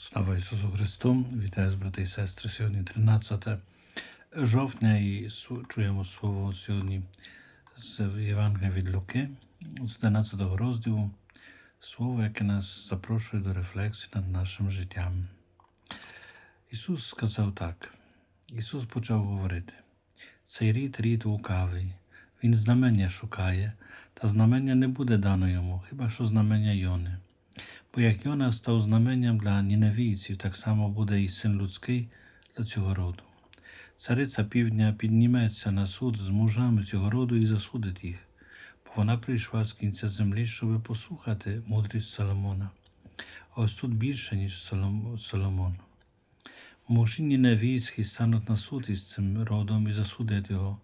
Слава Ісусу Христу! Вітаю, брати і сестри. Сьогодні 13 жовтня і чуємо слово сьогодні з Євангелія від Луки, з 11 розділу, слово, яке нас запрошує до рефлексії над нашим життям. Ісус сказав так. Ісус почав говорити: цей рід рід лукавий, він знамення шукає, та знамення не буде дано йому, хіба що знамення Йони. Бо як Йона став знаменням для ніневійців, так само буде і син людський для цього роду. Цариця півдня підніметься на суд з мужами цього роду і засудить їх, бо вона прийшла з кінця землі, щоб послухати мудрість Соломона. Ось тут більше, ніж Соломон. Мужі ніневійські стануть на суд із цим родом і засудять його.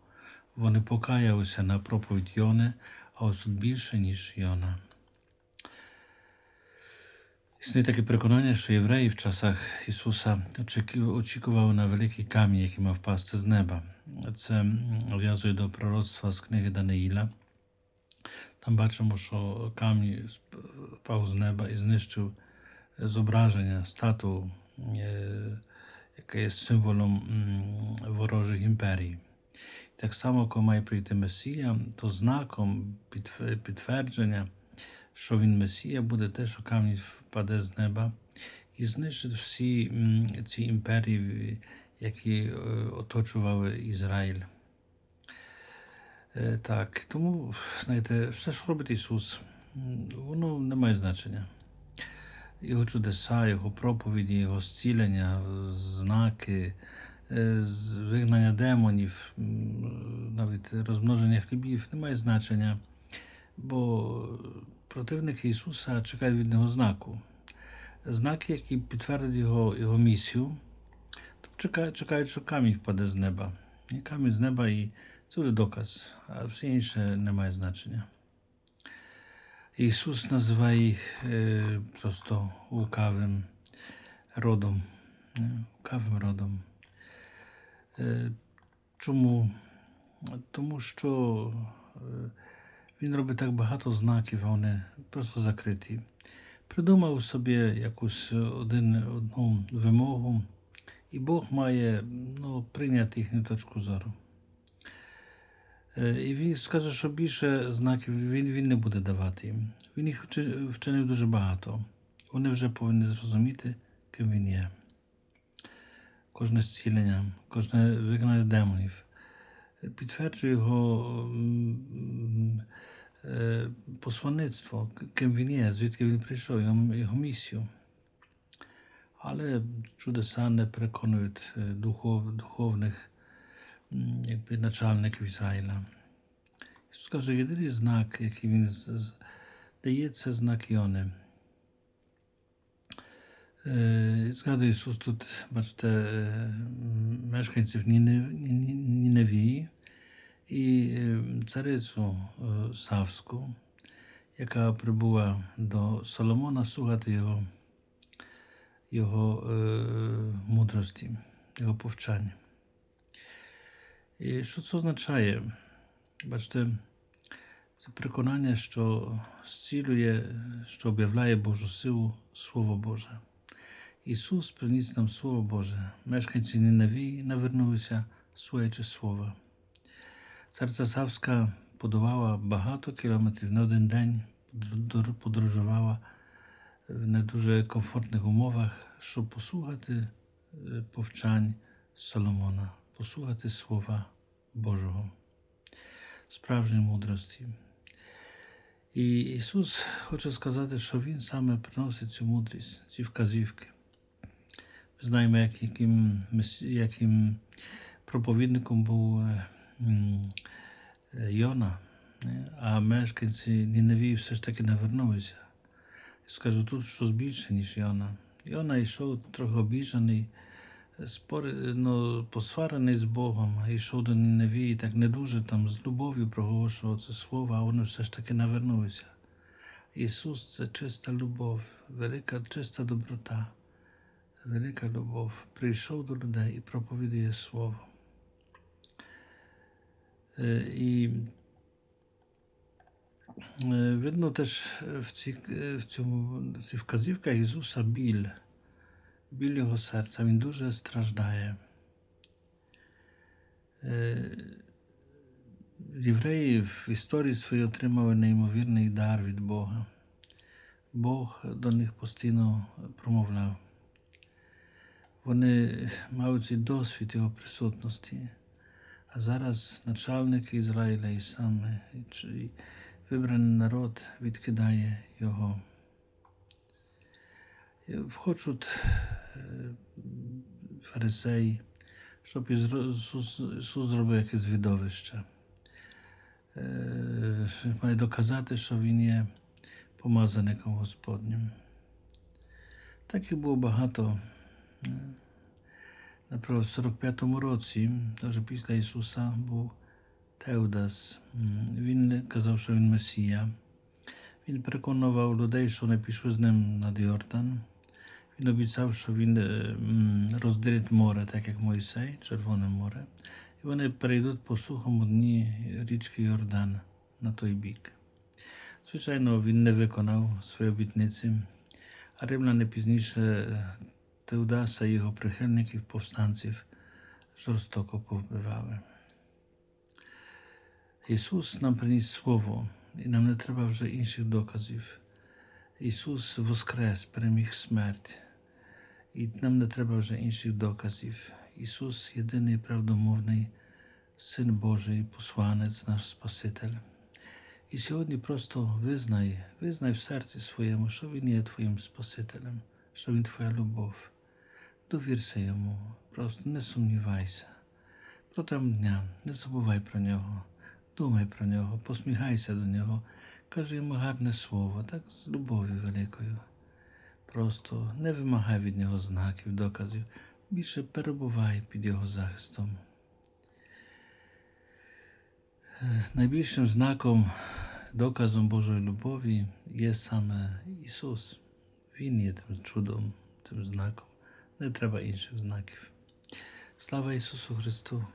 Вони покаялися на проповідь Йони, а ось тут більше, ніж Йона. Таке переконання, що євреї в часах Ісуса очеки- очікували на великий камінь, який мав впасти з неба. Це нав'язує до пророцтва з книги Даниїла. Там бачимо, що камінь впав з неба і знищив зображення, стату, е, яке є символом ворожих імперій. Так само, коли має прийти Месія, то знаком підтвер- підтвердження що він Месія, буде те, що камінь впаде з неба і знищить всі ці імперії, які е, оточували Ізраїль. Е, Так, тому, знаєте, все, що робить Ісус, воно не має значення. Його чудеса, Його проповіді, Його зцілення, знаки, е, вигнання демонів, навіть розмноження хлібів не має значення бо противники Ісуса чекають від Нього знаку. Знаки, які підтвердять Його, його місію, тобто чекають, чекають, що камінь впаде з неба. І камінь з неба і це буде доказ, а все інше не має значення. Ісус називає їх е, просто лукавим родом. е, Лукавим родом. Е, чому? Тому що е, він робить так багато знаків, а вони просто закриті. Придумав собі якусь один, одну вимогу, і Бог має ну, прийняти їхню точку зору. Е, І він скаже, що більше знаків він, він не буде давати їм. Він їх вчинив дуже багато. Вони вже повинні зрозуміти, ким він є. Кожне зцілення, кожне вигнання демонів підтверджує його е, посланництво, ким він є, звідки він прийшов, його, місію. Але чудеса не переконують е, духов, духовних якби, начальників Ізраїля. Ісус каже, єдиний знак, який він дає, це знак Йони. Е, Згадує Ісус тут, бачите, мешканців Ніне- Ні- Ніневії і е, царицю е, Савську, яка прибула до Соломона слухати його, його е, мудрості, його повчання. І що це означає? Бачите, це переконання, що зцілює, що об'являє Божу силу Слово Боже. Ісус приніс нам Слово Боже. Мешканці Ніневії навернулися слухаючи Слова. Царця Савська подавала багато кілометрів на один день, подорожувала в не дуже комфортних умовах, щоб послухати е, повчань Соломона, послухати Слова Божого, справжньої мудрості. І Ісус хоче сказати, що Він саме приносить цю мудрість, ці вказівки. Ми знаємо, як, яким, яким проповідником був е, е, Йона, а мешканці Ніневії все ж таки навернулися. І скажу тут щось більше, ніж Йона. Йона йшов трохи обіжений, спори, ну, посварений з Богом, йшов до Ніневії, так не дуже там з любов'ю проголошував це слово, а вони все ж таки навернулися. Ісус це чиста любов, велика чиста доброта, велика любов. Прийшов до людей і проповідує Слово. Е, І е, видно теж в, ці, е, в, цьому, в цих вказівках Ісуса біль. біль його серця, він дуже страждає. Євреї в історії своїй отримали неймовірний дар від Бога. Бог до них постійно промовляв. Вони мали цей досвід його присутності. А зараз начальник Ізраїля і сам і і вибраний народ відкидає його. І Хочуть е, фарисеї, щоб Ісус, Ісус зробив якесь видовище. Е, Має доказати, що Він є помазаником Господнім. Таких було багато. Наприклад, в 45-му році, теж після Ісуса, був Теудас. Він казав, що він Месія. Він переконував людей, що вони пішли з ним над Йордан. Він обіцяв, що він е, розділить море, так як Мойсей, Червоне море. І вони перейдуть по сухому дні річки Йордан на той бік. Звичайно, він не виконав свої обітниці, а римляни пізніше Теудаса і його прихильників, повстанців жорстоко повбивали. Ісус нам приніс Слово, і нам не треба вже інших доказів. Ісус воскрес, переміг смерть, і нам не треба вже інших доказів. Ісус єдиний правдомовний Син Божий, посланець, наш Спаситель. І сьогодні просто визнай, визнай в серці своєму, що Він є твоїм Спасителем, що Він твоя любов. Довірся йому, просто не сумнівайся. Протягом дня не забувай про нього, думай про нього, посміхайся до нього, кажи йому гарне слово, так з любов'ю великою. Просто не вимагай від нього знаків, доказів, більше перебувай під його захистом. Найбільшим знаком, доказом Божої любові є саме Ісус. Він є тим чудом, тим знаком. Не треба інших знаків. Слава Ісусу Христу!